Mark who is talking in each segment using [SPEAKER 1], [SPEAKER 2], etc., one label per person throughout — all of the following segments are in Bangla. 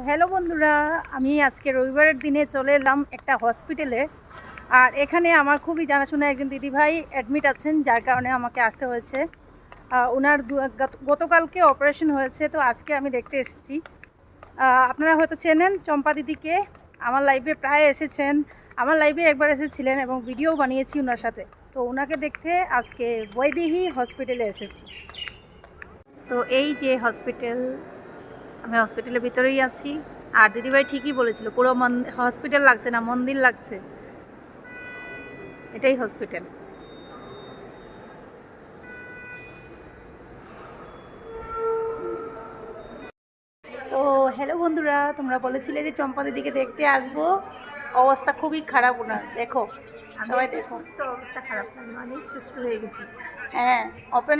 [SPEAKER 1] হ্যালো বন্ধুরা, আমি আজকে রবিবারের দিনে চলে এলাম একটা হসপিটালে। আর এখানে আমার খুবই জানাশোনা একজন দিদিভাই অ্যাডমিট আছেন, যার কারণে আমাকে আসতে হয়েছে। ওনার গতকালকে অপারেশন হয়েছে, তো আজকে আমি দেখতে এসেছি। আপনারা হয়তো চেনেন চম্পা দিদিকে, আমার লাইভে প্রায় এসেছেন। আমার লাইভে একবার এসেছিলেন এবং ভিডিও বানিয়েছি ওনার সাথে। তো ওনাকে দেখতে আজকে বৈদেহী হসপিটালে এসেছি। তো এই যে হসপিটাল আমি হসপিটালের ভিতরেই আছি। আর দিদিভাই ঠিকই বলেছিল, পুরো হসপিটাল লাগছে না, মন্দির লাগছে। এটাই হসপিটাল তো হ্যালো বন্ধুরা, তোমরা বলেছিলে যে চম্পা দিদিকে দেখতে আসব। অবস্থা খুবই খারাপ ওনার। দেখো সবাই
[SPEAKER 2] সুস্থ অবস্থা খারাপ অনেক সুস্থ হয়ে গেছি।
[SPEAKER 1] হ্যাঁ ওপেন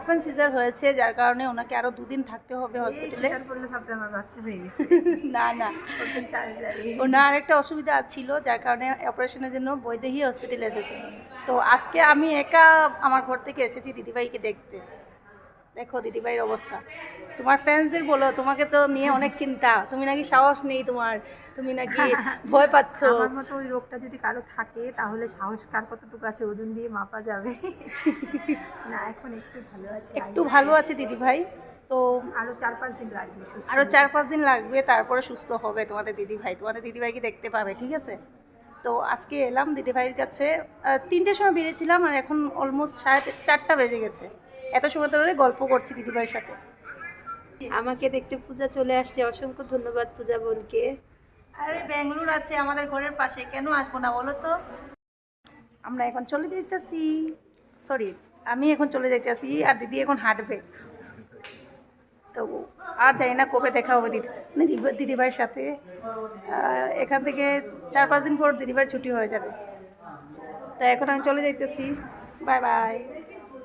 [SPEAKER 1] ওপেন সিজার হয়েছে যার কারণে ওনাকে আরও দুদিন থাকতে হবে হসপিটালে
[SPEAKER 2] আমার বাচ্চা হয়ে গেছে।
[SPEAKER 1] না না। ওনার একটা অসুবিধা ছিল যার কারণে অপারেশনের জন্য বৈদেহী হসপিটালে এসেছে। তো আজকে আমি একা আমার ঘর থেকে এসেছি দিদিভাইকে দেখতে। দেখো দিদিভাইয়ের অবস্থা। তোমার ফ্যান্সদের বলো তোমাকে তো নিয়ে অনেক চিন্তা। তুমি নাকি সাহস নেই তোমার। তুমি নাকি ভয় পাচ্ছ।
[SPEAKER 2] আমার মতো ওই রোগটা যদি কারও থাকে তাহলে সাহস কার কতটুকু আছে ওজন দিয়ে মাপা যাবে। না এখন একটু ভালো আছে
[SPEAKER 1] একটু ভালো আছে দিদিভাই। তো
[SPEAKER 2] আরও চার পাঁচ দিন লাগবে
[SPEAKER 1] আরও চার পাঁচ দিন লাগবে তারপরে সুস্থ হবে তোমাদের দিদিভাই। তোমাদের দিদিভাইকে দেখতে পাবে ঠিক আছে? তো আজকে এলাম দিদিভাইয়ের কাছে। তিনটের সময় বেরিয়েছিলাম আর এখন অলমোস্ট সাড়ে চারটা বেজে গেছে। এত সময় ধরে গল্প করছি দিদিভাইয়ের সাথে।
[SPEAKER 2] আমাকে দেখতে পূজা চলে আসছে অসংখ্য ধন্যবাদ পূজা বোনকে।
[SPEAKER 1] আরে ব্যাঙ্গালোর আছে আমাদের ঘরের পাশে কেন আসব না বলো তো? আমরা এখন চলে যাইতেছি। সরি আমি এখন চলে যাইতেছি আর দিদি এখন হাঁটবে। তো আর জানি না কবে দেখা হবে দিদি দিদি- দিদিভাইয়ের সাথে। এখান থেকে চার পাঁচ দিন পর দিদিভাইয়ের ছুটি হয়ে যাবে। তা এখন আমি চলে যাইতেছি। Bye bye.